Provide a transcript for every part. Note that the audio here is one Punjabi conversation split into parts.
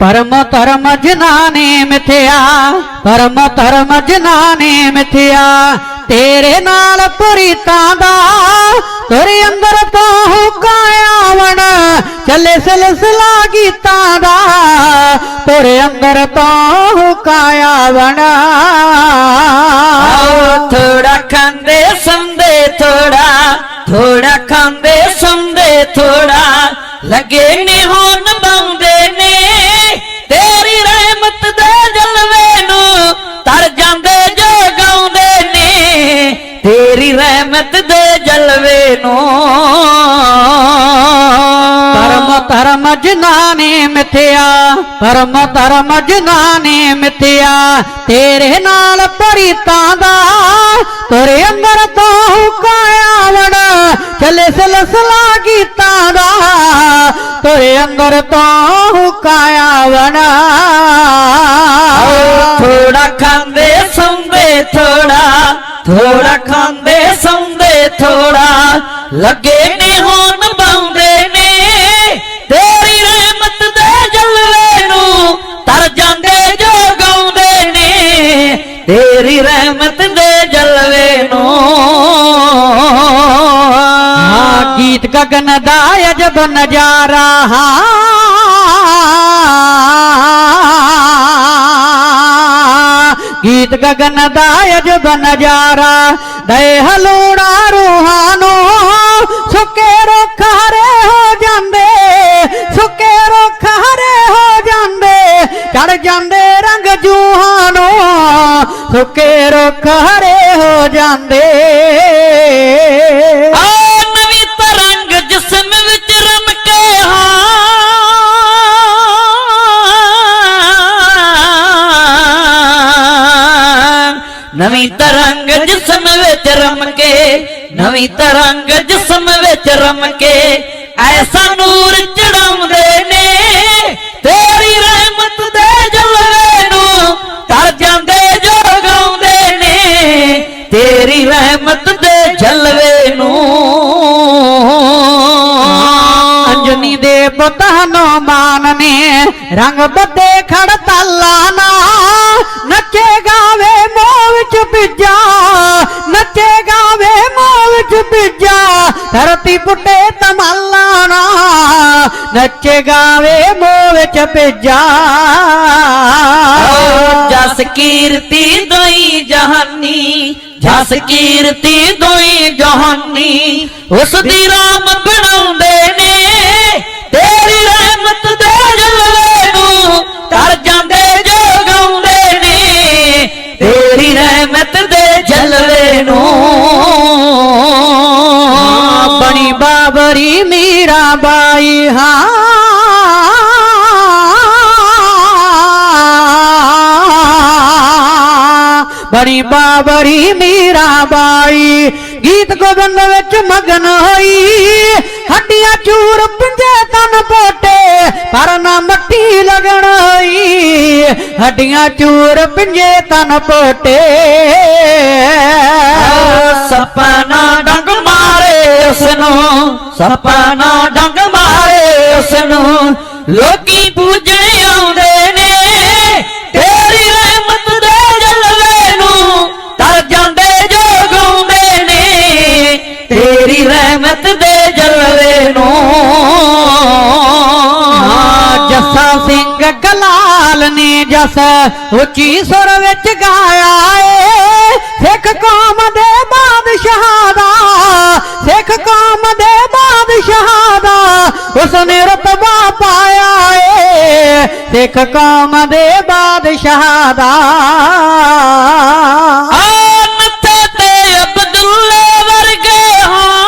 ਪਰਮ ਧਰਮ ਜਿਨ੍ਹਾਂ ਮਿਥਿਆ, ਪਰਮ ਧਰਮ ਜਿਨ੍ਹਾਂ ਮਿਥਿਆ। ਤੇਰੇ ਨਾਲ ਪ੍ਰੀਤਾਂ ਦਾ ਤੇਰੇ ਅੰਦਰ ਤੋਂ ਹੁਕਾਇਆਵਣ ਚੱਲੇ ਸਿਲਸਿਲਾ ਗੀਤਾਂ ਦਾ ਤੇਰੇ ਅੰਦਰ ਤੋਂ ਹੁਕਾਇਆਵਣ ਆਓ ਥੋੜਾ ਖਾਂਦੇ ਸੰਦੇ ਥੋੜਾ ਥੋੜਾ ਖਾਂਦੇ ਸੰਦੇ ਥੋੜਾ, ਲੱਗੇ ਨੇ ਹੋਣ ਤੇਰੀ ਰਹਿਮਤ ਦੇ ਜਲਵੇ ਨੂੰ। ਪਰਮ ਧਰਮ ਜਿਨ੍ਹਾਂ ਮਿਥਿਆ ਪਰਮ ਧਰਮ ਜਿਨ੍ਹਾਂ ਨੇ ਮਿਥਿਆ, ਤੇਰੇ ਨਾਲ ਪ੍ਰੀਤਾਂ ਦਾ ਤੇਰੇ ਅੰਦਰ ਤੋਂ ਹੁਕਾਇਆਵਣ ਚੱਲੇ ਸਿਲਸਿਲਾ ਗੀਤਾਂ ਦਾ ਤੇਰੇ ਅੰਦਰ ਤੋਂ ਹੁਕਾਇਆਵਣ ਥੋੜਾ ਖਾਂਦੇ, ਸੌਂਦੇ ਥੋੜਾ। ਲੱਗੇ ਨੇ ਹੋਣ, ਬਾਉਂਦੇ ਨੇ। ਤੇਰੀ ਰਹਿਮਤ ਦੇ ਜਲਵੇ ਨੂੰ ਤਰ ਜਾਂਦੇ ਜੋ ਗਾਉਂਦੇ ਨੇ। ਤੇਰੀ ਰਹਿਮਤ ਦੇ ਜਲਵੇ ਨੂੰ। ਹਾਂ, ਗੀਤ ਗਗਨ ਦਾ ਅਜਬ ਨਜ਼ਾਰਾ। ਹਾਂ ਗੀਤ ਗਗਨ ਦਾ ਅਜਬ ਨਜ਼ਾਰਾ ਦੇ ਹਲੂੜਾ ਰੂਹਾਂ ਨੂੰ। ਸੁੱਕੇ ਰੁੱਖ ਹਰੇ ਹੋ ਜਾਂਦੇ, ਸੁੱਕੇ ਰੁੱਖ ਹਰੇ ਹੋ ਜਾਂਦੇ, ਚੜ ਜਾਂਦੇ ਰੰਗ ਜੂਹਾਂ ਨੂੰ। ਸੁੱਕੇ ਰੁੱਖ ਹਰੇ ਹੋ ਜਾਂਦੇ। ਨਵੀਂ ਤਰੰਗ ਜਿਸਮ ਵਿੱਚ ਰਮ ਕੇ, ਨਵੀਂ ਤਰੰਗ ਜਿਸਮ ਵਿੱਚ ਰਮ ਕੇ, ਐਸਾ ਨੂਰ ਚੜਾਉਂਦੇ ਨੇ। ਤੇਰੀ ਰਹਿਮਤ ਦੇ ਜਲਵੇ ਨੂੰ ਤਰ ਜਾਂਦੇ ਜੋ ਨੇ। ਤੇਰੀ ਰਹਿਮਤ ਦੇ ਜਲਵੇ ਨੂੰ ਅੰਜਨੀ ਦੇ ਪੁੱਤਾਂ ਨੂੰ ਮਾਨ ਨੇ ਰੰਗ ਬੱਦੇ ਖੜਤਾਲਾ ਨਾ, ਨੱਚੇ ਵਿੱਚ ਭਿੱਜਾ ਨੱਚੇ ਗਾਵੇ ਮੋਹ ਵਿੱਚ ਭਿੱਜਾ ਧਰਤੀ ਪੁੱਟੇ ਤਮਾਲਾ ਨਾ, ਨੱਚੇ ਗਾਵੇ ਮੋਹ ਵਿੱਚ ਭਿੱਜਾ ਜਸ ਕੀਰਤੀ ਦੋਈ ਜਹਾਨੀ, ਜਸ ਕੀਰਤੀ ਦੋਈ ਜਹਾਨੀ, ਉਸ ਦੀ ਰਾਮ ਬਣਾਉਂਦੇ ਨੇ ਬਣੀ ਬਾਬਰੀ ਮੀਰਾ ਬਾਈ, ਹਾਂ। ਬਣੀ ਬਾਬਰੀ ਮੀਰਾ ਬਾਈ, ਗੀਤ ਗੋਬਿੰਦ ਵਿੱਚ ਮਗਨ ਹੋਈ। ਹੱਡੀਆਂ ਚੂਰ ਪਿੰਜੇ ਤਨ ਪੋਟੇ, ਪਰ ਨਾ ਮੱਟੀ ਲਗਣ ਹੋਈ। ਹੱਡੀਆਂ ਚੂਰ ਪਿੰਜੇ ਤਨ ਪੋਟੇ। ਸਪਨਾ ਡੰਗ ਮਾਰੇ ਉਸ ਨੂੰ ਸਪਨਾ ਡੰਗ ਮਾਰੇ ਉਸ ਨੂੰ ਲੋਕੀ ਪੂਜਣ ਆਉਂਦੇ ਨੇ, ਤੇਰੀ ਰਹਿਮਤ ਦੇ ਜਲਵੇ ਨੂੰ ਤਰ ਜਾਂਦੇ ਜੋ ਗਾਉਂਦੇ ਨੇ। ਤੇਰੀ ਰਹਿਮਤ ਦੇ ਜਲਵੇ ਨੂੰ। ਹਾਂ ਜੱਸਾ ਸਿੰਘ ਗਲਾਲ ਨੇ ਜਸ ਉੱਚੀ ਸੁਰ ਵਿੱਚ ਗਾਇਆ ਏ। ਉਸ ਨੇ ਰਤਬਾ ਪਾਇਆ ਏ। ਸਿੱਖ ਕੌਮ ਦੇ ਬਾਦਸ਼ਾਹ ਦਾ। ਆ ਨੱਥੇ ਤੇ ਅਬਦੁੱਲੇ ਵਰਗੇ ਹਾਂ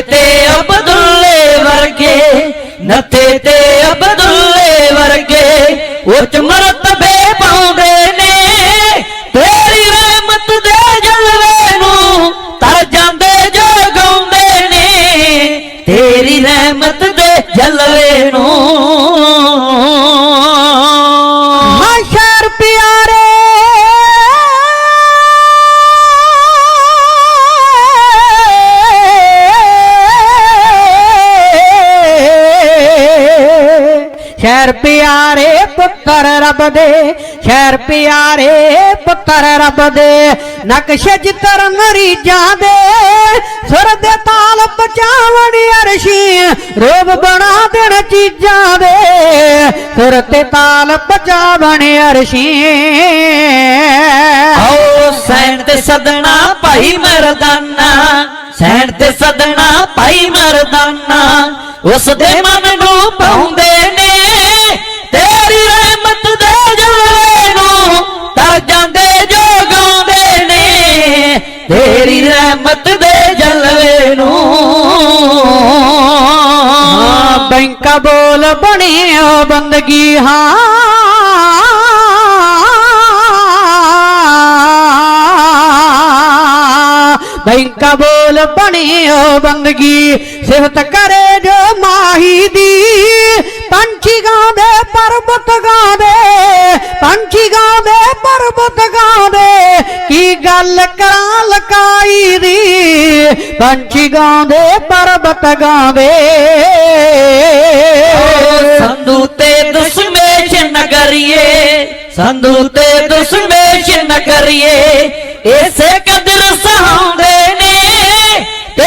ਤੇ ਅਬਦੁੱਲੇ ਵਰਗੇ ਨੱਥੇ ਤੇ ਅਬਦੁੱਲੇ ਵਰਗੇ, ਉੱਚ ਰਹਿਮਤ ਦੇ ਜਲਵੇ ਨੂੰ। ਹਾਸ਼ਰ ਪਿਆਰੇ। ਸ਼ਹਿਰ ਪਿਆਰੇ ਪੁੱਤਰ ਰੱਬ ਦੇ ਖੈਰ ਪਿਆਰੇ ਪੁੱਤਰ ਰੱਬ ਦੇ ਨਕਸ਼ ਜਿਤਰ ਮਰੀਜਾਂ ਦੇ, ਸੁਰ ਦੇ ਤਾਲ ਬਚਾਵਣ ਅਰਸ਼ੀ, ਰੋਬ ਬਣਾ ਦੇਣ ਚੀਜ਼ਾਂ ਦੇ, ਸੁਰ ਤੇ ਤਾਲ ਬਚਾਵਣ ਅਰਸ਼ੀ। ਆਓ ਸੈਣ ਤੇ ਸਦਣਾ ਭਾਈ ਮਰਦਾਨਾ ਸੈਣ ਤੇ ਸਦਣਾ ਭਾਈ ਮਰਦਾਨਾ, ਉਸ ਦੇ ਮਨ ਨੂੰ ਤੇਰੀ ਰਹਿਮਤ ਦੇ ਜਲਵੇ ਨੂੰ। ਹਾਂ ਬੈਂਕਾ ਬੋਲ ਬਣਿਓ ਬੰਦਗੀ ਹਾਂ। ਬੈਂਕਾ ਬੋਲ ਬਣਿਓ ਬੰਦਗੀ ਸਿਫਤ ਕਰੇ ਜੋ ਮਾਹੀ ਦੀ। ਪੰਛੀ ਗਾਉਂਦੇ, ਪਰਬਤ ਗਾਵੇ ਪੰਛੀ ਗਾਉਂਦੇ, ਪਰਬਤ ਗਾਵੇ ਕੀ ਗੱਲ ਕਰਾਂ ਲਕਾਈ ਦੀ? ਪੰਛੀ ਗਾਉਂਦੇ, ਪਰਬਤ ਗਾਉਂਦੇ। ਸੰਧੂ ਤੇ ਦੁਸ਼ਮੇਸ਼ ਨ ਸੰਧੂ ਤੇ ਦੁਸ਼ਮੇਸ਼ ਨ ਇਸੇ ਕਦਰ ਸਹਾਉਂਦੇ ਨੇ ਤੇ